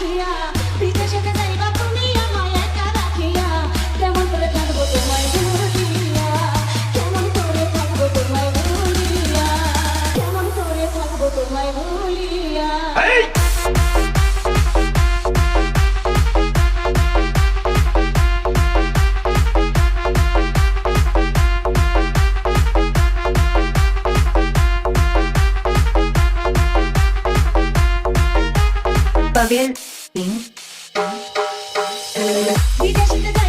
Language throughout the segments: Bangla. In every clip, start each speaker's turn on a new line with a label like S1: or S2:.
S1: রাখিয়া বিদেশে যাইবা তুমি আমায় একা রাখিয়া কেমন করে থাকব তোমায় ভুলিয়া কেমন করে থাকব তোমায় ভুলিয়া কেমন করে থাকব তোমায় ভুলিয়া। bien We dash in the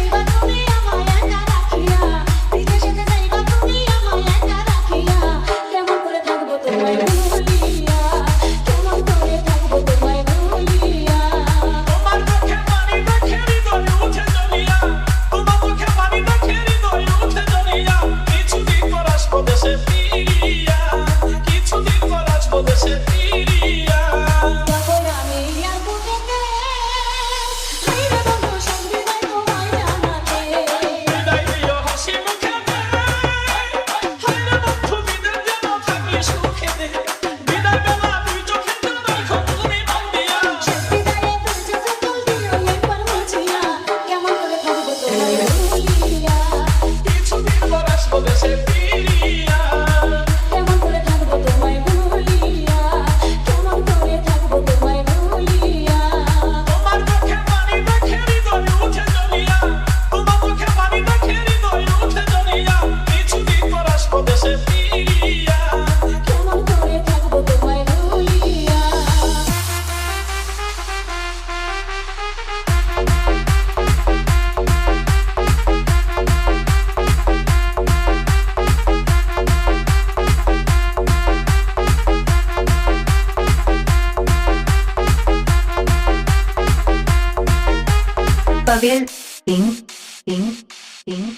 S2: Pavel, ping, ping, ping.